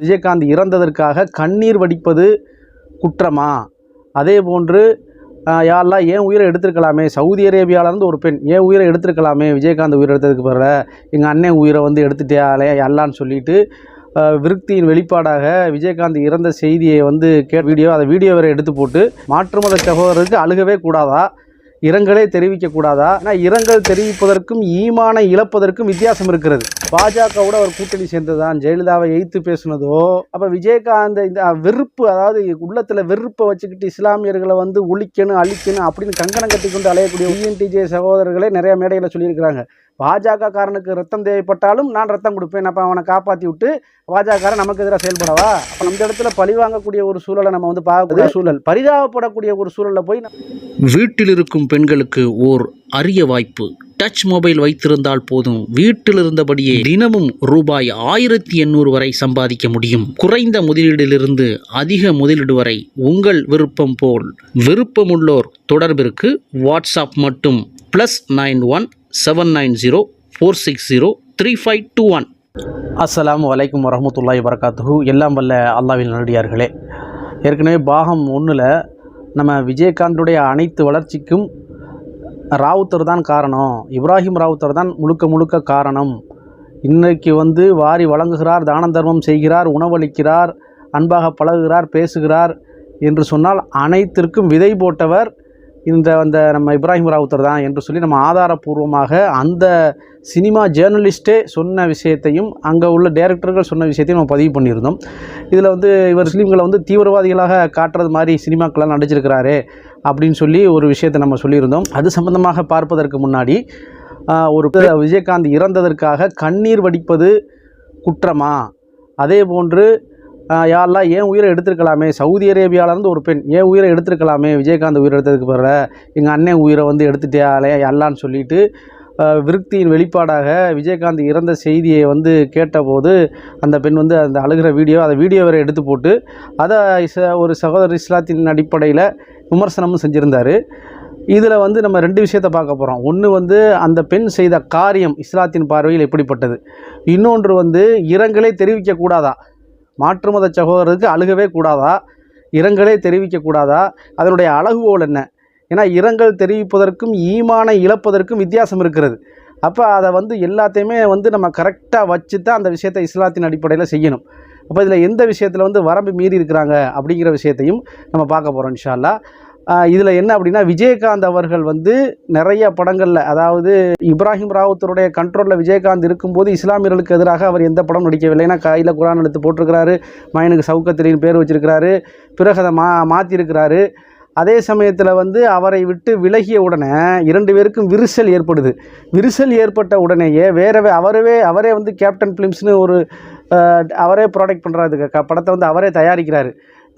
விஜயகாந்த் இறந்ததற்காக கண்ணீர் வடிப்பது குற்றமா? அதே போன்று யாரெல்லாம் ஏன் உயிரை எடுத்திருக்கலாமே? சவுதி அரேபியாவிலேருந்து ஒரு பெண் ஏன் உயிரை எடுத்திருக்கலாமே? விஜயகாந்த் உயிரை எடுத்ததுக்கு பிறகு எங்கள் அண்ணன் உயிரை வந்து எடுத்துட்டியாலே அல்லான்னு சொல்லிட்டு விருத்தியின் வெளிப்பாடாக விஜயகாந்த் இறந்த செய்தியை வந்து கே வீடியோ அதை வீடியோ வேறு எடுத்து போட்டு மாற்று மத சகோதரருக்கு அழுகவே கூடாதா? இரங்கலே தெரிவிக்க கூடாதா ஆனால் இரங்கல் தெரிவிப்பதற்கும் ஈமானை இழப்பதற்கும் வித்தியாசம் இருக்கிறது. பாஜகவோட அவர் கூட்டணி சேர்ந்ததுதான். ஜெயலலிதாவை எய்த்து பேசுனதோ அப்போ விஜயகாந்த் இந்த வெறுப்பு அதாவது உள்ளத்தில் வெறுப்பை வச்சுக்கிட்டு இஸ்லாமியர்களை வந்து ஒழிக்கணும் அழிக்கணும் அப்படின்னு கங்கணம் கட்டி கொண்டு அலையக்கூடிய இஎன்டிஜே சகோதரர்களே நிறைய மேடைகளை சொல்லியிருக்கிறாங்க. பாஜக காரனுக்கு ரத்தம் தேவைப்பட்டாலும் நான் ரத்தம் கொடுப்பேன். அப்போ அவனை காப்பாற்றி விட்டு பாஜக நமக்கு எதிராக செயல்படவா? அப்போ அந்த இடத்துல பழி வாங்கக்கூடிய ஒரு சூழலை நம்ம வந்து பார்க்கக்கூடிய சூழல். பரிதாபப்படக்கூடிய ஒரு சூழலில் போய் வீட்டில் இருக்கும் பெண்களுக்கு ஓர் அரிய வாய்ப்பு. டச் மொபைல் வைத்திருந்தால் போதும். வீட்டில் இருந்தபடியே தினமும் ரூபாய் ஆயிரத்தி எண்ணூறு வரை சம்பாதிக்க முடியும். குறைந்த முதலீடிலிருந்து அதிக முதலீடு வரை உங்கள் விருப்பம் போல். விருப்பமுள்ளோர் தொடர்பிற்கு வாட்ஸ்அப் மட்டும். Plus nine one seven nine zero four six zero three five two one அஸ்லாம் வலைக்கம் வரமத்துல்லாய் வரகாத்து எல்லாம் வல்ல அல்லாவின் நல்லடியார்களே. ஏற்கனவே பாகம் ஒன்றில் நம்ம விஜயகாந்துடைய அனைத்து வளர்ச்சிக்கும் ராவுத்தர் தான் காரணம். இப்ராஹிம் ராவுத்தர் தான் முழுக்க முழுக்க காரணம். இன்றைக்கு வந்து வாரி வழங்குகிறார் தான தர்மம் செய்கிறார் உணவளிக்கிறார் அன்பாக பழகுகிறார் பேசுகிறார் என்று சொன்னால் அனைத்திற்கும் விதை போட்டவர் இந்த அந்த நம்ம இப்ராஹிம் ராவுத்தர் தான் என்று சொல்லி நம்ம ஆதாரபூர்வமாக அந்த சினிமா ஜேர்னலிஸ்ட்டே சொன்ன விஷயத்தையும் அங்கே உள்ள டைரக்டர்கள் சொன்ன விஷயத்தையும் நம்ம பதிவு பண்ணியிருந்தோம். இதில் வந்து இவர் முஸ்லீம்களை வந்து தீவிரவாதிகளாக காட்டுறது மாதிரி சினிமாக்கள்லாம் நடிச்சிருக்கிறாரு அப்படின்னு சொல்லி ஒரு விஷயத்தை நம்ம சொல்லியிருந்தோம். அது சம்பந்தமாக பார்ப்பதற்கு முன்னாடி ஒரு விஜயகாந்த் இறந்ததற்காக கண்ணீர் வடிப்பது குற்றமா? அதே போன்று யாரெல்லாம் ஏன் உயிரை எடுத்திருக்கலாமே? சவுதி அரேபியாவிலேருந்து ஒரு பெண் ஏன் உயிரை எடுத்திருக்கலாமே? விஜயகாந்த் உயிரை எடுத்ததுக்கு பிறகு எங்கள் அண்ணன் உயிரை வந்து எடுத்துட்டியாலே எல்லான்னு சொல்லிட்டு விருத்தியின் வெளிப்பாடாக விஜயகாந்த் இறந்த செய்தியை வந்து கேட்டபோது அந்த பெண் வந்து அந்த அழுகிற வீடியோ அதை வீடியோ வேறு எடுத்து போட்டு அதை ஒரு சகோதரர் இஸ்லாத்தின் அடிப்படையில் விமர்சனமும் செஞ்சுருந்தார். இதில் வந்து நம்ம ரெண்டு விஷயத்தை பார்க்க போகிறோம் ஒன்று வந்து அந்த பெண் செய்த காரியம் இஸ்லாத்தின் பார்வையில் எப்படிப்பட்டது? இன்னொன்று வந்து இரங்கலே தெரிவிக்கக்கூடாதா? மாற்று மத சகோதரருக்கு அழுகவே கூடாதா? இரங்கலே தெரிவிக்கக்கூடாதா? அதனுடைய அளவுகோல் என்ன? ஏன்னா இரங்கல் தெரிவிப்பதற்கும் ஈமானை இழப்பதற்கும் வித்தியாசம் இருக்கிறது. அப்போ அதை வந்து எல்லாத்தையுமே வந்து நம்ம கரெக்டாக வச்சு தான் அந்த விஷயத்தை இஸ்லாத்தின் அடிப்படையில் செய்யணும். அப்போ இதில் எந்த விஷயத்தில் வந்து வரம்பு மீறி இருக்கிறாங்க அப்படிங்கிற விஷயத்தையும் நம்ம பார்க்க போகிறோம் இன்ஷால்லா இதில் என்ன அப்படின்னா விஜயகாந்த் அவர்கள் வந்து நிறைய படங்களில் அதாவது இப்ராஹிம் ராவுத்தருடைய கண்ட்ரோலில் விஜயகாந்த் இருக்கும்போது இஸ்லாமியர்களுக்கு எதிராக அவர் எந்த படம் நடிக்கவில்லை. ஏன்னா கையில் குரான் எடுத்து போட்டிருக்கிறாரு மயனுக்கு சவுக்கத்திரின்னு பேர் வச்சிருக்கிறாரு பிறகு அதை மா மாற்றிருக்கிறாரு அதே சமயத்தில் வந்து அவரை விட்டு விலகிய உடனே இரண்டு பேருக்கும் விரிசல் ஏற்படுது. விரிசல் ஏற்பட்ட உடனேயே வேறவே அவரவே அவரே வந்து கேப்டன் ஃபிலிம்ஸ்னு ஒரு அவரே ப்ராடக்ட் பண்ணுறாரு படத்தை வந்து அவரே தயாரிக்கிறாரு.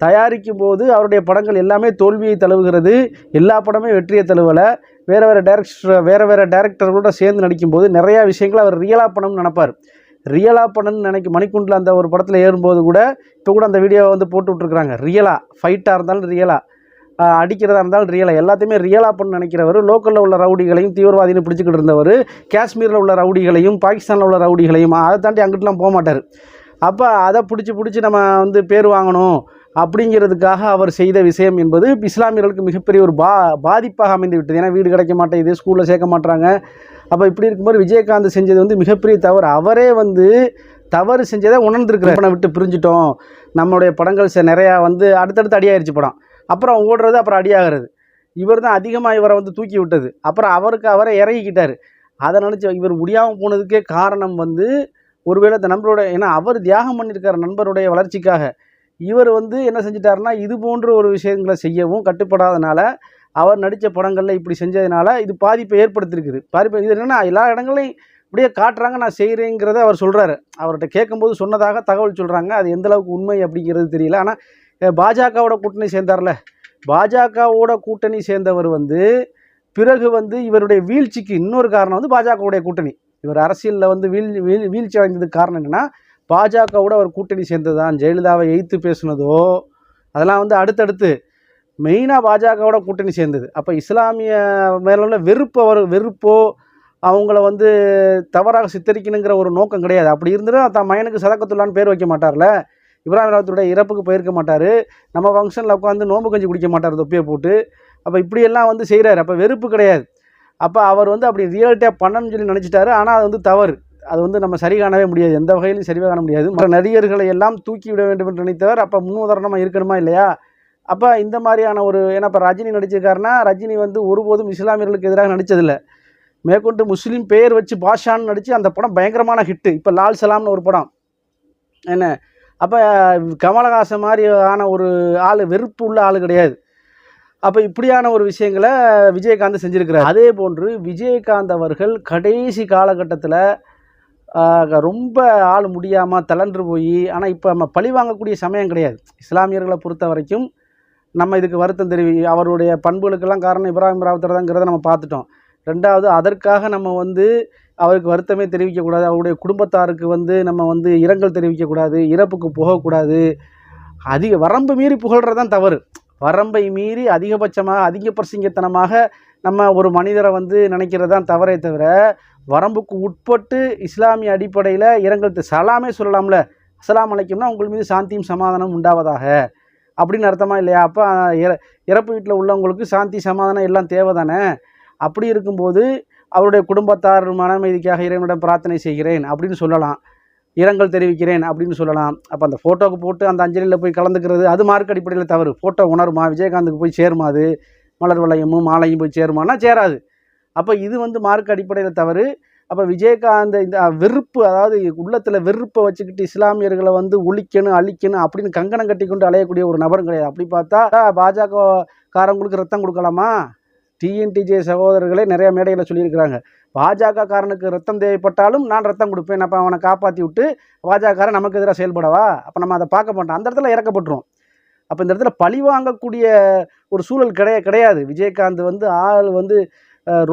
தயாரிக்கும் போது அவருடைய படங்கள் எல்லாமே தோல்வியை தழுவுகிறது. எல்லா படமே வெற்றியை தழுவலை. வேறு வேறு டேரக்டர் வேறு வேறு டேரக்டர்களோட சேர்ந்து நடிக்கும்போது நிறையா விஷயங்களை அவர் ரியலாக பண்ணணும்னு நினைப்பார். ரியலாக பண்ணணும்னு நினைக்க மணிக்குண்டில் அந்த ஒரு படத்தில் ஏறும்போது கூட இப்போ கூட அந்த வீடியோவை வந்து போட்டு விட்ருக்குறாங்க ரியலாக ஃபைட்டாக இருந்தாலும் ரியலாக அடிக்கிறதா இருந்தாலும் ரியலாக எல்லாத்தையுமே ரியலாக பண்ண நினைக்கிறவர் லோக்கலில் உள்ள ரவுடிகளையும் தீவிரவாதின்னு பிடிச்சிக்கிட்டு இருந்தவர் காஷ்மீரில் உள்ள ரவுடிகளையும் பாகிஸ்தானில் உள்ள ரவுடிகளையும் அதை தாண்டி அங்கிட்டலாம் போக மாட்டார். அப்போ அதை பிடிச்சி பிடிச்சி நம்ம வந்து பேர் வாங்கணும். அப்படிங்கிறதுக்காக அவர் செய்த விஷயம் என்பது இஸ்லாமியர்களுக்கு மிகப்பெரிய ஒரு பா பாதிப்பாக அமைந்து விட்டது. ஏன்னா வீடு கிடைக்க மாட்டேங்குது ஸ்கூலில் சேர்க்க மாட்டாங்க அப்போ இப்படி இருக்கும்போது விஜயகாந்த் செஞ்சது வந்து மிகப்பெரிய தவறு. அவரே வந்து தவறு செஞ்சதை உணர்ந்துருக்குற படம் விட்டு பிரிஞ்சிட்டோம். நம்மளுடைய படங்கள் ச- நிறையா வந்து அடுத்தடுத்து அடியாயிருச்சு படம். அப்புறம் ஓடுறது அப்புறம் அடியாகிறது. இவர் தான் அதிகமாக இவரை வந்து தூக்கி விட்டது. அப்புறம் அவருக்கு அவரை இறங்கிக்கிட்டார். அதை நினச்சி இவர் முடியாமல் போனதுக்கே காரணம் வந்து ஒருவேளை நம்மளோட ஏன்னா அவர் தியாகம் பண்ணியிருக்கார் நண்பருடைய வளர்ச்சிக்காக. இவர் வந்து என்ன செஞ்சிட்டாருன்னா இது போன்ற ஒரு விஷயங்களை செய்யவும் கட்டுப்படாதனால அவர் நடித்த படங்களில் இப்படி செஞ்சதுனால இது பாதிப்பை ஏற்படுத்தியிருக்குது. பாதிப்பு இது என்னென்னா எல்லா இடங்களையும் இப்படியே காட்டுறாங்க நான் செய்கிறேங்கிறத அவர் சொல்கிறாரு அவர்கிட்ட கேட்கும்போது சொன்னதாக தகவல் சொல்கிறாங்க அது எந்த அளவுக்கு உண்மை அப்படிங்கிறது தெரியல. ஆனால் பாஜகவோட கூட்டணி சேர்ந்தார்ல. பாஜகவோட கூட்டணி சேர்ந்தவர் வந்து பிறகு வந்து இவருடைய வீழ்ச்சிக்கு இன்னொரு காரணம் வந்து பாஜகவுடைய கூட்டணி. இவர் அரசியலில் வந்து வீழ் வீழ் வீழ்ச்சி அடைந்ததுக்கு காரணம் என்னென்னா பாஜகவோட அவர் கூட்டணி சேர்ந்ததான் ஜெயலலிதாவை எய்த்து பேசுனதோ அதெல்லாம் வந்து அடுத்தடுத்து மெயினாக பாஜகவோட கூட்டணி சேர்ந்தது. அப்போ இஸ்லாமிய மேல உள்ள வெறுப்பு அவர் வெறுப்போ அவங்கள வந்து தவறாக சித்தரிக்கணுங்கிற ஒரு நோக்கம் கிடையாது. அப்படி இருந்துட்டு தான் மயனுக்கு சதக்கத்துள்ளான்னு பேர் வைக்க மாட்டார்ல. இப்ராஹிம் ராவத்துடைய இறப்புக்கு போயிருக்க மாட்டார். நம்ம ஃபங்க்ஷனில் உட்காந்து நோம்பு கஞ்சி குடிக்க மாட்டார் தொப்பியை போட்டு. அப்போ இப்படியெல்லாம் வந்து செய்கிறாரு அப்போ வெறுப்பு கிடையாது. அப்போ அவர் வந்து அப்படி ரியாலிட்டியாக பண்ணணும்னு சொல்லி நினச்சிட்டாரு. ஆனால் அது வந்து தவறு. அது வந்து நம்ம சரி காணவே முடியாது. எந்த வகையிலும் சரி காண முடியாது. மற்ற நடிகர்களை எல்லாம் தூக்கி விட வேண்டும் என்று நினைத்தவர். அப்போ முன்னுதாரணமாக இருக்கணுமா இல்லையா? அப்போ இந்த மாதிரியான ஒரு ஏன்னா இப்போ ரஜினி நடிச்சிருக்காருன்னா ரஜினி வந்து ஒருபோதும் இஸ்லாமியர்களுக்கு எதிராக நடித்ததில்லை மேற்கொண்டு முஸ்லீம் பெயர் வச்சு பாஷான்னு நடித்து அந்த படம் பயங்கரமான ஹிட்டு இப்போ லால் சலாம்னு ஒரு படம். என்ன? அப்போ கமலஹாசன் மாதிரி ஆன ஒரு ஆள் வெறுப்பு உள்ள ஆள் கிடையாது. அப்போ இப்படியான ஒரு விஷயங்களை விஜயகாந்த் செஞ்சுருக்கிறார். அதே போன்று விஜயகாந்த் அவர்கள் கடைசி காலகட்டத்தில் ரொம்ப ஆள் முடியாமல் தளன்று போய் ஆனால் இப்போ நம்ம பழி வாங்கக்கூடிய சமயம் கிடையாது. இஸ்லாமியர்களை பொறுத்த வரைக்கும் நம்ம இதுக்கு வருத்தம் தெரிவி அவருடைய பண்புகளுக்கெல்லாம் காரணம் இப்ராஹிம் ராவுத்தர் தாங்கிறத நம்ம பார்த்துட்டோம். ரெண்டாவது அதற்காக நம்ம வந்து அவருக்கு வருத்தமே தெரிவிக்கக்கூடாது. அவருடைய குடும்பத்தாருக்கு வந்து நம்ம வந்து இரங்கல் தெரிவிக்கக்கூடாது இறப்புக்கு போகக்கூடாது. அதிக வரம்பு மீறி புகழ்கிறது தான் தவறு. வரம்பை மீறி அதிகபட்சமாக அதிக பிரசிங்கத்தனமாக நம்ம ஒரு மனிதரை வந்து நினைக்கிறது தான் தவறே தவிர வரம்புக்கு உட்பட்டு இஸ்லாமிய அடிப்படையில் இரங்கல் சலாமே சொல்லலாம்ல. அஸ்ஸலாமு அழைக்கும்னா உங்கள் மீது சாந்தியும் சமாதானம் உண்டாவதாக. அப்படின்னு அர்த்தமா இல்லையா? அப்போ இற இறப்பு வீட்டில் உள்ளவங்களுக்கு சாந்தி சமாதானம் எல்லாம் தேவை தானே அப்படி இருக்கும்போது அவருடைய குடும்பத்தார் மனமைதிக்காக இறைவனிடம் பிரார்த்தனை செய்கிறேன் அப்படின்னு சொல்லலாம். இரங்கல் தெரிவிக்கிறேன் அப்படின்னு சொல்லலாம். அப்போ அந்த ஃபோட்டோவுக்கு போட்டு அந்த அஞ்சலியில் போய் கலந்துக்கிறது அது மார்க் அடிப்படையில் தவறு. ஃபோட்டோ உணருமா? விஜயகாந்துக்கு போய் சேருமா அது? மலர் வளையமும் மாலையும் போய் சேருமானா சேராது. அப்போ இது வந்து மார்க் அடிப்படையில் தவறு. அப்போ விஜயகாந்த் இந்த வெறுப்பு அதாவது உள்ளத்தில் வெறுப்பை வச்சுக்கிட்டு இஸ்லாமியர்களை வந்து ஒழிக்கணும் அழிக்கணும் அப்படின்னு கங்கணம் கட்டி கொண்டு அலையக்கூடிய ஒரு நபரும் கிடையாது. அப்படி பார்த்தா பாஜக காரங்களுக்கு ரத்தம் கொடுக்கலாமா? டிஎன்டிஜே சகோதரர்களே நிறைய மேடையில் சொல்லியிருக்கிறாங்க. பாஜக காரனுக்கு ரத்தம் தேவைப்பட்டாலும் நான் ரத்தம் கொடுப்பேன். அப்போ அவனை காப்பாற்றி விட்டு பாஜகக்காரன் நமக்கு எதிராக செயல்படவா? அப்போ நம்ம அதை பார்க்க மாட்டோம். அந்த இடத்துல இறக்கப்பட்டுரும். அப்போ இந்த இடத்துல பழி வாங்கக்கூடிய ஒரு சூழல் கிடையா கிடையாது. விஜயகாந்த் வந்து ஆள் வந்து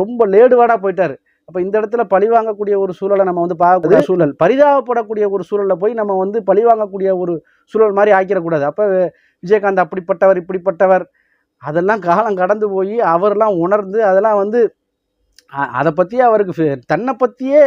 ரொம்ப லேடுவாடாக போயிட்டார். அப்போ இந்த இடத்துல பழி வாங்கக்கூடிய ஒரு சூழலை நம்ம வந்து பார்க்கக்கூடிய சூழல். பரிதாபப்படக்கூடிய ஒரு சூழலில் போய் நம்ம வந்து பழி வாங்கக்கூடிய ஒரு சூழல் மாதிரி ஆக்கிடக்கூடாது. அப்போ விஜயகாந்த் அப்படிப்பட்டவர் இப்படிப்பட்டவர் அதெல்லாம் காலம் கடந்து போய் அவரெல்லாம் உணர்ந்து அதெல்லாம் வந்து அதை பற்றி அவருக்கு தன்னை பற்றியே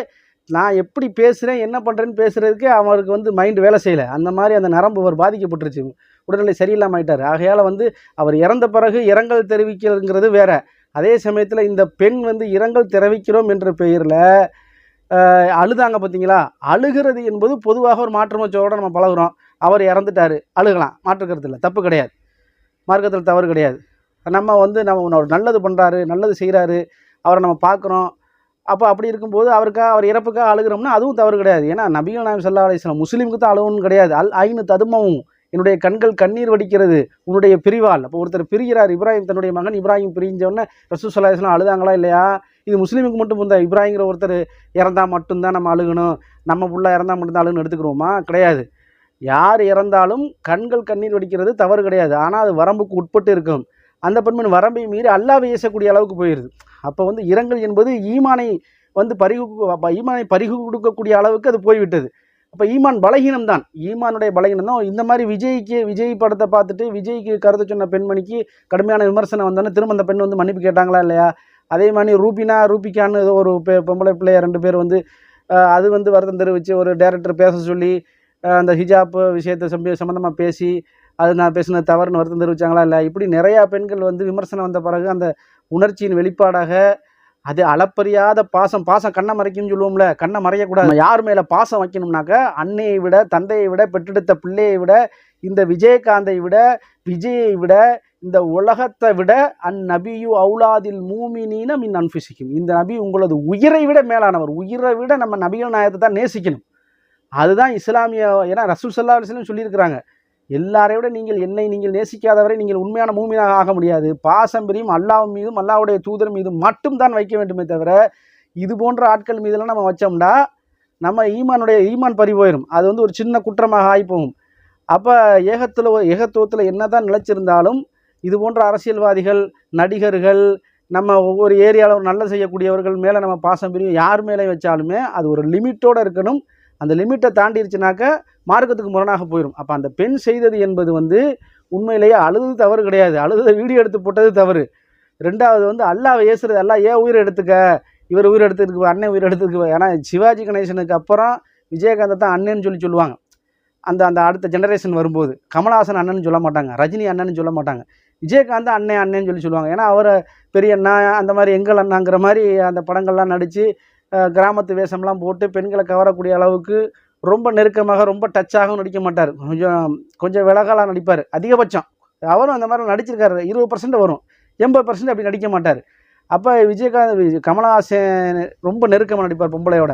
நான் எப்படி பேசுகிறேன் என்ன பண்ணுறேன்னு பேசுகிறதுக்கே அவருக்கு வந்து மைண்டு வேலை செய்யலை. அந்த மாதிரி அந்த நரம்பு அவர் பாதிக்கப்பட்டுருச்சு. உடல்நிலை சரியில்லாமல் ஆயிட்டார். ஆகையால் வந்து அவர் இறந்த பிறகு இரங்கல் தெரிவிக்கிறதுங்கிறது வேற. அதே சமயத்தில் இந்த பெண் வந்து இரங்கல் தெரிவிக்கிறோம் என்ற பெயரில் அழுதாங்க பார்த்தீங்களா அழுகிறது என்பது பொதுவாக ஒரு மாற்றுமச்சோட நம்ம பழகுறோம். அவர் இறந்துட்டாரு அழுகலாம். மாற்றுக்கிறது இல்லை தப்பு கிடையாது. மார்க்கத்தில் தவறு கிடையாது. நம்ம வந்து நம்ம ஒரு நல்லது பண்ணுறாரு நல்லது செய்கிறாரு அவரை நம்ம பார்க்குறோம் அப்போ அப்படி இருக்கும்போது அவருக்காக அவர் இறப்புக்காக அழுகிறோம்னா அதுவும் தவறு கிடையாது. ஏன்னா நபிகள் நாயம் சல்லா அலிஸ்லாம் முஸ்லீமுக்கு தான் அழுகணும்னு கிடையாது. அல் ஐனு ததுமவும் என்னுடைய கண்கள் கண்ணீர் வடிக்கிறது உன்னுடைய பிரிவால். அப்போ ஒருத்தர் பிரிகிறார் இப்ராஹிம் தன்னுடைய மகன் இப்ராஹிம் பிரிஞ்சோடனே ரசூ சல்லா அழுதாங்களா இல்லையா? இது முஸ்லீமுக்கு மட்டும் இந்த இப்ராஹிங்கிற ஒருத்தர் இறந்தால் மட்டும்தான் நம்ம அழுகணும் நம்ம புள்ள இறந்தால் மட்டும்தான் அழுகணும் எடுத்துக்கிறோமா? கிடையாது. யார் இறந்தாலும் கண்கள் கண்ணீர் வடிக்கிறது தவறு கிடையாது. ஆனால் அது வரம்புக்கு உட்பட்டு இருக்கும். அந்த பெண்மண் வரம்பை மீறி அல்லாவை ஏசக்கூடிய அளவுக்கு போயிடுது அப்போ வந்து இரங்கல் என்பது ஈமானை வந்து பறிகு ஈமானை பறிகு கொடுக்கக்கூடிய அளவுக்கு அது போய்விட்டது. அப்போ ஈமான் பலகீனம் தான் ஈமானுடைய பலகீனம் தான் இந்த மாதிரி விஜய்க்கு விஜய் படத்தை பார்த்துட்டு விஜய்க்கு கருத்து சொன்ன பெண்மணிக்கு கடுமையான விமர்சனம் வந்தோன்னே திரும்ப அந்த பெண் வந்து மன்னிப்பு கேட்டாங்களா இல்லையா? அதே மாதிரி ரூபினா ரூபிகான்னு ஏதோ ஒரு பெ பொம்பளை பிள்ளைய ரெண்டு பேர் வந்து அது வந்து வருத்தம் தெரிவித்து ஒரு டேரக்டர் பேச சொல்லி அந்த ஹிஜாப் விஷயத்தை சம்பி சம்மந்தமாக பேசி அது நான் பேசின தவறுன்னு வருத்தம் தெரிவித்தாங்களா இல்லை இப்படி நிறையா பெண்கள் வந்து விமர்சனம் வந்த பிறகு அந்த உணர்ச்சியின் வெளிப்பாடாக அது அளப்பறியாத பாசம் பாசம் கண்ணை மறைக்கும்னு சொல்லுவோம்ல கண்ணை மறையக்கூடாது. யார் மேலே பாசம் வைக்கணும்னாக்க அன்னையை விட தந்தையை விட பெற்றெடுத்த பிள்ளையை விட இந்த விஜயகாந்தை விட விஜயை விட இந்த உலகத்தை விட அந்நபியு அவுலாதில் மூமினீன மின் அன்பிசிக்கும். இந்த நபி உங்களது உயிரை விட மேலானவர். உயிரை விட நம்ம நபிகள் நாயகத்தை தான் நேசிக்கணும். அதுதான் இஸ்லாமிய ஏன்னா ரசூல் சல்லா அலிஸ்லாம் சொல்லியிருக்கிறாங்க. எல்லாரை விட நீங்கள் என்னை நீங்கள் நேசிக்காதவரை நீங்கள் உண்மையான மூமியாக ஆக முடியாது. பாசம் பிரியும் அல்லாஹ் மீதும் அல்லாவுடைய தூதர் மீதும் மட்டும்தான் வைக்க வேண்டுமே தவிர இது போன்ற ஆட்கள் மீதெல்லாம் நம்ம வச்சோம்னா நம்ம ஈமானுடைய ஈமான் பறி போயிடும் அது வந்து ஒரு சின்ன குற்றமாக ஆகிப்போகும். அப்போ ஏகத்தில் ஏகத்துவத்தில் என்னதான் நிலைச்சிருந்தாலும் இது போன்ற அரசியல்வாதிகள் நடிகர்கள் நம்ம ஒவ்வொரு ஏரியாவில் நல்ல செய்யக்கூடியவர்கள் மேலே நம்ம பாசம் பிரியும் யார் மேலே வச்சாலுமே அது ஒரு லிமிட்டோடு இருக்கணும். அந்த லிமிட்டை தாண்டிருச்சுனாக்க மார்க்கத்துக்கு முரணாக போயிடும் அப்போ அந்த பெண் செய்தது என்பது வந்து உண்மையிலேயே அழுது தவறு கிடையாது. அழுது வீடியோ எடுத்து போட்டது தவறு. ரெண்டாவது வந்து அல்லாவை ஏசுறது அல்லா ஏன் உயிரை எடுத்துக்க? இவர் உயிர் எடுத்துருக்கு அண்ணன் உயிர் எடுத்துருக்கு ஏன்னா சிவாஜி கணேசனுக்கு அப்புறம் விஜயகாந்தை தான் அண்ணன்னு சொல்லி சொல்லுவாங்க. அந்த அந்த அடுத்த ஜெனரேஷன் வரும்போது கமலஹாசன் அண்ணன் சொல்ல மாட்டாங்க. ரஜினி அண்ணன்னு சொல்ல மாட்டாங்க. விஜயகாந்த் அண்ணன் அண்ணன் சொல்லி சொல்லுவாங்க. ஏன்னா அவரை பெரிய அண்ணா அந்த மாதிரி எங்கள் அண்ணாங்கிற மாதிரி அந்த படங்கள்லாம் நடித்து கிராமத்து வேஷம்லாம் போட்டு பெண்களை கவரக்கூடிய அளவுக்கு ரொம்ப நெருக்கமாக ரொம்ப டச்சாகவும் நடிக்க மாட்டார். கொஞ்சம் கொஞ்சம் விலகலாக நடிப்பார். அதிகபட்சம். அவரும் அந்த மாதிரி நடிச்சிருக்காரு. இருபது பர்சன்ட் வரும். எண்பது பர்சன்ட் அப்படி நடிக்க மாட்டார். அப்போ விஜயகாந்த் கமலஹாசன் ரொம்ப நெருக்கமாக நடிப்பார் பொம்பளையோட.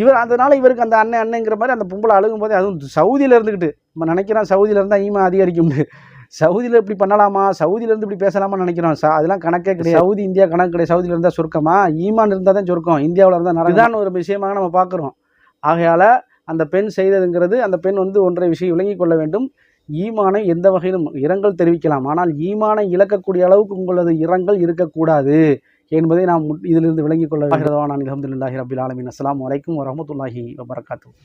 இவர் அதனால் இவருக்கு அந்த அண்ணன் அண்ணங்கிற மாதிரி அந்த பொம்பளை அழுகும் போதே அதுவும் சவுதியில் இருந்துக்கிட்டு நம்ம நினைக்கிறோம் சவுதியில் இருந்தால் ஈமா அதிகரிக்கும்னு. சவுதியில் இப்படி பண்ணலாமா? சவுதியில இருந்து இப்படி பேசலாமா நினைக்கிறோம். ச- அதெல்லாம் கணக்கே கிடையாது. சவுதி இந்தியா கணக்கு கிடையாது. சவுதியில் இருந்தால் சுருக்கமா? ஈமான் இருந்தால் தான் சுருக்கம். இந்தியாவில் இருந்தால் நிறைய ஒரு விஷயமாக நம்ம பார்க்குறோம். ஆகையால் அந்த பெண் செய்ததுங்கிறது அந்த பெண் வந்து ஒன்றை விஷயம் விளங்கிக் கொள்ள வேண்டும். ஈமானை எந்த வகையிலும் இரங்கல் தெரிவிக்கலாம். ஆனால் ஈமானை இழக்கக்கூடிய அளவுக்கு உங்களது இரங்கல் இருக்கக்கூடாது என்பதை நாம் இதிலிருந்து விளங்கிக் கொள்ள வேண்டும். நான் அலமதுல்லாஹி ரபில் ஆலமின். அஸ்லாம் வலைக்கும் வரமத்துல்லாஹி வபரகாத்து